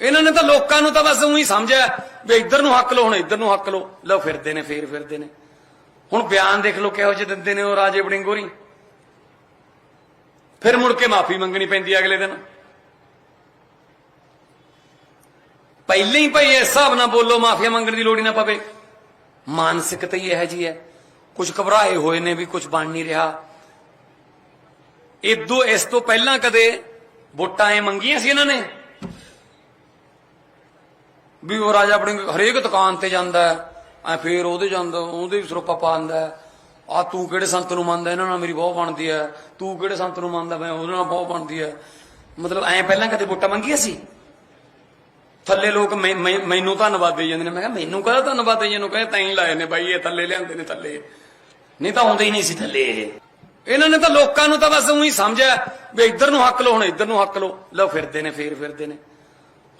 ਇਹਨਾਂ ਨੇ ਤਾਂ ਲੋਕਾਂ ਨੂੰ ਤਾਂ ਬਸ ਉਹੀ ਸਮਝਿਆ ਵੀ ਇੱਧਰ ਨੂੰ ਹੱਕ ਲੋ ਹੁਣ ਇੱਧਰ ਨੂੰ ਹੱਕ ਲੋ ਲਓ ਫਿਰਦੇ ਨੇ ਫੇਰ ਫਿਰਦੇ ਨੇ ਹੁਣ ਬਿਆਨ ਦੇਖ ਲਓ ਕਿਹੋ ਜਿਹੇ ਦਿੰਦੇ ਨੇ ਉਹ ਰਾਜੇ ਬੜਿੰਗੋਰੀ ਫਿਰ ਮੁੜ ਕੇ ਮਾਫੀ ਮੰਗਣੀ ਪੈਂਦੀ ਹੈ ਅਗਲੇ ਦਿਨ ਪਹਿਲਾਂ ਹੀ ਭਾਈ ਇਸ ਹਿਸਾਬ ਨਾਲ ਬੋਲੋ ਮਾਫੀਆ ਮੰਗਣ ਦੀ ਲੋੜ ਹੀ ਨਾ ਪਵੇ ਮਾਨਸਿਕਤਾ ਹੀ ਇਹੋ ਜੀ ਹੈ ਕੁਝ ਘਬਰਾਏ ਹੋਏ ਨੇ ਵੀ ਕੁਝ ਬਣ ਨਹੀਂ ਰਿਹਾ ਇਦੋਂ ਇਸ ਤੋਂ ਪਹਿਲਾਂ ਕਦੇ ਵੋਟਾਂ ਐ ਮੰਗੀਆਂ ਸੀ ਇਹਨਾਂ ਨੇ ਵੀ ਉਹ ਰਾਜਾ ਆਪਣੀ ਹਰੇਕ ਦੁਕਾਨ ਤੇ ਜਾਂਦਾ ਐ ਫੇਰ ਉਹਦੇ ਜਾਂਦਾ, ਉਹਦੇ ਵੀ ਸਰੋਪਾ ਪਾਉਂਦਾ ਆ ਤੂੰ ਕਿਹੜੇ ਸੰਤ ਨੂੰ ਮੰਨਦਾ, ਇਹਨਾਂ ਨਾਲ ਮੇਰੀ ਬਹੁਤ ਬਣਦੀ ਐ ਤੂੰ ਕਿਹੜੇ ਸੰਤ ਨੂੰ ਮੰਨਦਾ, ਮੈਂ ਉਹਦੇ ਨਾਲ ਬਹੁਤ ਬਣਦੀ ਐ ਮਤਲਬ ਐ ਪਹਿਲਾਂ ਕਦੇ ਵੋਟਾਂ ਮੰਗੀਆਂ ਸੀ? ਥੱਲੇ ਲੋਕ ਮੈਨੂੰ ਧੰਨਵਾਦ ਦੇ ਜਾਂਦੇ ਨੇ। ਮੈਂ ਕਿਹਾ, ਮੈਨੂੰ ਕਾਹਦਾ ਧੰਨਵਾਦ ਦੇ ਜਾਂਦੇ ਕਹਿੰਦੇ ਤਾਂ ਹੀ ਲਾਏ ਨੇ ਬਾਈ, ਇਹ ਥੱਲੇ ਲਿਆਂਦੇ ਨੇ ਥੱਲੇ। ਨਹੀਂ ਤਾਂ ਆਉਂਦੇ ਹੀ ਨਹੀਂ ਸੀ ਥੱਲੇ ਇਹ। ਇਹਨਾਂ ਨੇ ਤਾਂ ਲੋਕਾਂ ਨੂੰ ਤਾਂ ਬਸ ਉਹੀ ਸਮਝਿਆ, ਵੀ ਇੱਧਰ ਨੂੰ ਹੱਕ ਲੋ ਹੁਣ ਇੱਧਰ ਨੂੰ ਹੱਕ ਲੋ ਲਓ, ਫਿਰਦੇ ਨੇ, ਫੇਰ ਫਿਰਦੇ ਨੇ।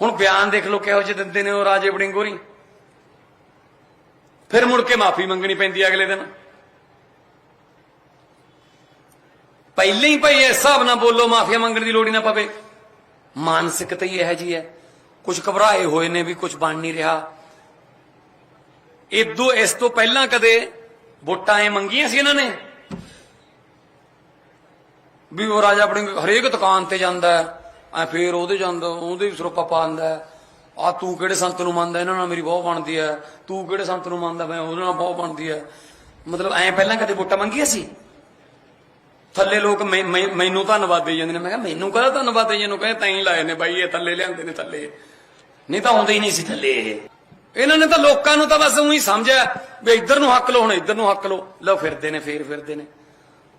ਹੁਣ ਬਿਆਨ ਦੇਖ ਲਓ ਕਿਹੋ ਜਿਹੇ ਦਿੰਦੇ ਨੇ ਉਹ ਰਾਜੇ ਬੜਿੰਗੋਰੀ ਫਿਰ ਮੁੜ ਕੇ ਮਾਫੀ ਮੰਗਣੀ ਪੈਂਦੀ ਹੈ ਅਗਲੇ ਦਿਨ। ਪਹਿਲੇ ਹੀ ਭਾਈ ਇਸ ਹਿਸਾਬ ਨਾਲ ਬੋਲੋ ਮਾਫੀਆ ਮੰਗਣ ਦੀ ਲੋੜ ਹੀ ਨਾ ਪਵੇ। ਮਾਨਸਿਕਤਾ ਹੀ ਇਹੋ ਜੀ ਹੈ ਕੁਝ ਘਬਰਾਏ ਹੋਏ ਨੇ ਵੀ ਕੁਝ ਬਣ ਨਹੀਂ ਰਿਹਾ। ਇਦੋਂ ਇਸ ਤੋਂ ਪਹਿਲਾਂ ਕਦੇ ਵੋਟਾਂ ਐ ਮੰਗੀਆਂ ਸੀ ਇਹਨਾਂ ਨੇ ਵੀ ਉਹ ਰਾਜਾ ਆਪਣੀ ਹਰੇਕ ਦੁਕਾਨ ਤੇ ਜਾਂਦਾ ਐ ਫੇਰ ਉਹਦੇ ਜਾਂਦਾ, ਉਹਦੇ ਵੀ ਸਰੋਪਾ ਪਾਉਂਦਾ ਆ ਤੂੰ ਕਿਹੜੇ ਸੰਤ ਨੂੰ ਮੰਨਦਾ, ਇਹਨਾਂ ਨਾਲ ਮੇਰੀ ਬਹੁਤ ਬਣਦੀ ਐ ਤੂੰ ਕਿਹੜੇ ਸੰਤ ਨੂੰ ਮੰਨਦਾ, ਮੈਂ ਉਹਦੇ ਨਾਲ ਬਹੁਤ ਬਣਦੀ ਐ ਮਤਲਬ ਐ ਪਹਿਲਾਂ ਕਦੇ ਵੋਟਾਂ ਮੰਗੀਆਂ ਸੀ? ਥੱਲੇ ਲੋਕ ਮੈਨੂੰ ਧੰਨਵਾਦ ਦੇ ਜਾਂਦੇ ਨੇ। ਮੈਂ ਕਿਹਾ, ਮੈਨੂੰ ਕਾਹਦਾ ਧੰਨਵਾਦ ਦੇ ਜਾਂਦੇ ਕਹਿੰਦੇ, ਤਾਂ ਹੀ ਲਾਏ ਨੇ ਬਾਈ, ਇਹ ਥੱਲੇ ਲਿਆਂਦੇ ਨੇ ਥੱਲੇ। ਨਹੀਂ ਤਾਂ ਆਉਂਦੇ ਹੀ ਨਹੀਂ ਸੀ ਥੱਲੇ ਇਹ। ਇਹਨਾਂ ਨੇ ਤਾਂ ਲੋਕਾਂ ਨੂੰ ਤਾਂ ਬਸ ਉਹੀ ਸਮਝਿਆ ਵੀ ਇੱਧਰ ਨੂੰ ਹੱਕ ਲੋ ਹੁਣ ਇੱਧਰ ਨੂੰ ਹੱਕ ਲੋ ਲਓ, ਫਿਰਦੇ ਨੇ, ਫੇਰ ਫਿਰਦੇ ਨੇ।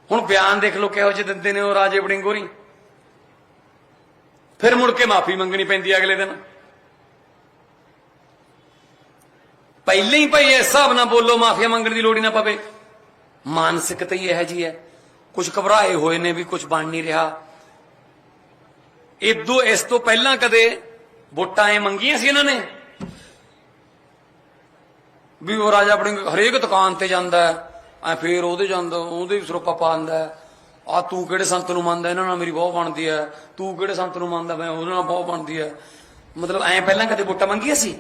ਹੁਣ ਬਿਆਨ ਦੇਖ ਲੋ ਕਿਹੋ ਜਿਹੇ ਦਿੰਦੇ ਨੇ ਉਹ ਰਾਜੇ ਬੜਿੰਗੋਰੀ ਫਿਰ ਮੁੜ ਕੇ ਮਾਫੀ ਮੰਗਣੀ ਪੈਂਦੀ ਅਗਲੇ ਦਿਨ। ਪਹਿਲਾਂ ਹੀ ਭਾਈ ਇਸ ਹਿਸਾਬ ਨਾਲ ਬੋਲੋ, ਮਾਫੀਆ ਮੰਗਣ ਦੀ ਲੋੜ ਹੀ ਨਾ ਪਵੇ। ਮਾਨਸਿਕਤਾ ਹੀ ਇਹੋ ਜੀ ਹੈ ਕੁਝ ਘਬਰਾਏ ਹੋਏ ਨੇ ਵੀ ਕੁਝ ਬਣ ਨਹੀਂ ਰਿਹਾ। ਇਦੋਂ ਇਸ ਤੋਂ ਪਹਿਲਾਂ ਕਦੇ ਵੋਟਾਂ ਐ ਮੰਗੀਆਂ ਸੀ ਇਹਨਾਂ ਨੇ? ਵੀ ਉਹ ਰਾਜਾ ਆਪਣੀ ਹਰੇਕ ਦੁਕਾਨ ਤੇ ਜਾਂਦਾ ਐ ਫੇਰ ਉਹਦੇ ਜਾਂਦਾ, ਉਹਦੇ ਵੀ ਸਰੋਪਾ ਪਾਉਂਦਾ ਆ ਤੂੰ ਕਿਹੜੇ ਸੰਤ ਨੂੰ ਮੰਨਦਾ? ਇਹਨਾਂ ਨਾਲ ਮੇਰੀ ਬਹੁਤ ਬਣਦੀ ਹੈ। ਤੂੰ ਕਿਹੜੇ ਸੰਤ ਨੂੰ ਮੰਨਦਾ? ਮੈਂ ਉਹਨਾਂ ਨਾਲ ਬਹੁਤ ਬਣਦੀ ਹੈ। ਮਤਲਬ ਐ ਪਹਿਲਾਂ ਕਦੇ ਵੋਟਾਂ ਮੰਗੀਆਂ ਸੀ?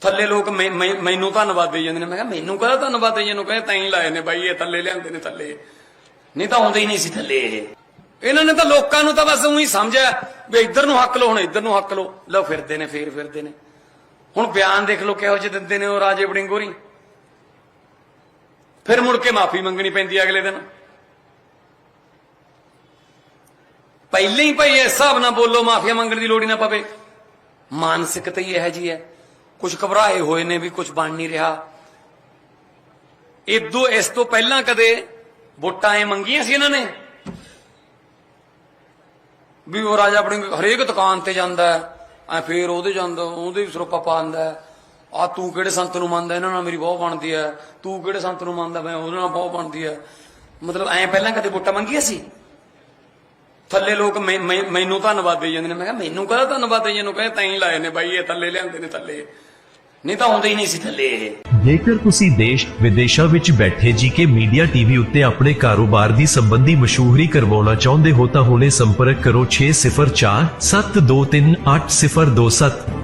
ਥੱਲੇ ਲੋਕ ਮੈਨੂੰ ਧੰਨਵਾਦ ਦੇ ਜਾਂਦੇ ਨੇ। ਮੈਂ ਕਿਹਾ, ਮੈਨੂੰ ਕਾਹਦਾ ਧੰਨਵਾਦ ਦੇ ਜਾਂਦੇ ਕਹਿੰਦੇ, ਤਾਂ ਹੀ ਲਾਏ ਨੇ ਬਾਈ, ਇਹ ਥੱਲੇ ਲਿਆਂਦੇ ਨੇ ਥੱਲੇ। ਨਹੀਂ ਤਾਂ ਆਉਂਦੇ ਹੀ ਨਹੀਂ ਸੀ ਥੱਲੇ ਇਹ। ਇਹਨਾਂ ਨੇ ਤਾਂ ਲੋਕਾਂ ਨੂੰ ਤਾਂ ਬਸ ਉਹੀ ਸਮਝਿਆ ਵੀ ਇੱਧਰ ਨੂੰ ਹੱਕ ਲੋ ਹੁਣ ਇੱਧਰ ਨੂੰ ਹੱਕ ਲੋ ਲਓ, ਫਿਰਦੇ ਨੇ, ਫੇਰ ਫਿਰਦੇ ਨੇ। ਹੁਣ ਬਿਆਨ ਦੇਖ ਲੋ ਕਿਹੋ ਜਿਹੇ ਦਿੰਦੇ ਨੇ ਉਹ ਰਾਜੇ ਬੜਿੰਗੋਰੀ ਫਿਰ ਮੁੜ ਕੇ ਮਾਫੀ ਮੰਗਣੀ ਪੈਂਦੀ ਅਗਲੇ ਦਿਨ। ਪਹਿਲਾਂ ਹੀ ਭਾਈ ਇਸ ਹਿਸਾਬ ਨਾਲ ਬੋਲੋ, ਮਾਫੀਆ ਮੰਗਣ ਦੀ ਲੋੜ ਹੀ ਨਾ ਪਵੇ। ਮਾਨਸਿਕਤਾ ਹੀ ਇਹੋ ਜੀ ਹੈ। ਕੁਝ ਘਬਰਾਏ ਹੋਏ ਨੇ ਵੀ ਕੁਝ ਬਣ ਨਹੀਂ ਰਿਹਾ। ਇਦੋਂ ਇਸ ਤੋਂ ਪਹਿਲਾਂ ਕਦੇ ਵੋਟਾਂ ਐ ਮੰਗੀਆਂ ਸੀ ਇਹਨਾਂ ਨੇ ਵੀ ਉਹ ਰਾਜਾ ਆਪਣੀ ਹਰੇਕ ਦੁਕਾਨ ਤੇ ਜਾਂਦਾ ਐ ਫੇਰ ਉਹਦੇ ਜਾਂਦਾ, ਉਹਦੇ ਵੀ ਸਰੋਪਾ ਪਾਉਂਦਾ ਆ ਤੂੰ ਕਿਹੜੇ ਸੰਤ ਨੂੰ ਮੰਨਦਾ, ਇਹਨਾਂ ਨਾਲ ਮੇਰੀ ਬਹੁਤ ਬਣਦੀ ਐ ਤੂੰ ਕਿਹੜੇ ਸੰਤ ਨੂੰ ਮੰਨਦਾ, ਮੈਂ ਉਹਦੇ ਨਾਲ ਬਹੁਤ ਬਣਦੀ ਐ ਮਤਲਬ ਐ ਪਹਿਲਾਂ ਕਦੇ ਵੋਟਾਂ ਮੰਗੀਆਂ ਸੀ? ਥੱਲੇ ਲੋਕ ਮੈਨੂੰ ਧੰਨਵਾਦ ਦੇ ਜਾਂਦੇ ਨੇ। ਮੈਂ ਕਿਹਾ, ਮੈਨੂੰ ਕਾਹਦਾ ਧੰਨਵਾਦ ਦੇ ਜਾਂਦੇ ਕਹਿੰਦੇ, ਤਾਂ ਹੀ ਲਾਏ ਨੇ ਬਾਈ, ਇਹ ਥੱਲੇ ਲਿਆਂਦੇ ਨੇ ਥੱਲੇ। ਨਹੀਂ ਤਾਂ ਆਉਂਦੇ ਹੀ ਨਹੀਂ ਸੀ ਥੱਲੇ ਇਹ। ਜੇਕਰ ਤੁਸੀਂ ਦੇਸ਼ ਵਿਦੇਸ਼ਾਂ ਵਿੱਚ ਬੈਠੇ ਜੀਕੇ ਮੀਡੀਆ ਟੀਵੀ ਉੱਤੇ ਆਪਣੇ ਕਾਰੋਬਾਰ ਦੀ ਸੰਬੰਧੀ ਮਸ਼ਹੂਰੀ ਕਰਵਾਉਣਾ ਚਾਹੁੰਦੇ ਹੋ ਤਾਂ ਹੁਣੇ ਸੰਪਰਕ ਕਰੋ 604 723 8027